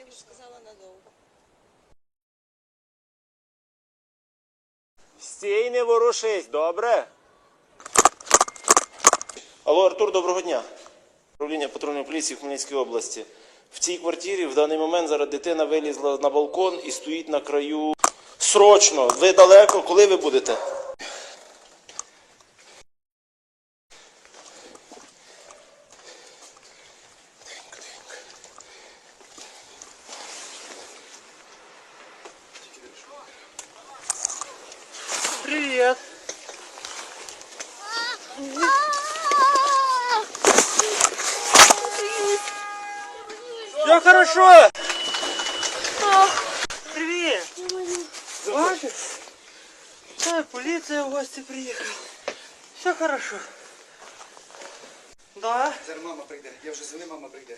я вже сказала надовго. Стій, не ворушись, добре? Алло, Артур, доброго дня. Управління патрульної поліції в Хмельницькій області. В цій квартирі в даний момент зараз дитина вилізла на балкон і стоїть на краю. Срочно! Ви далеко, коли ви будете? Привіт! Все хорошо! Привет! Бачиш? Ой, поліція в гості приїхала. Все хорошо. Да? Зараз мама прийде. Я вже дзвонив, мама прийде.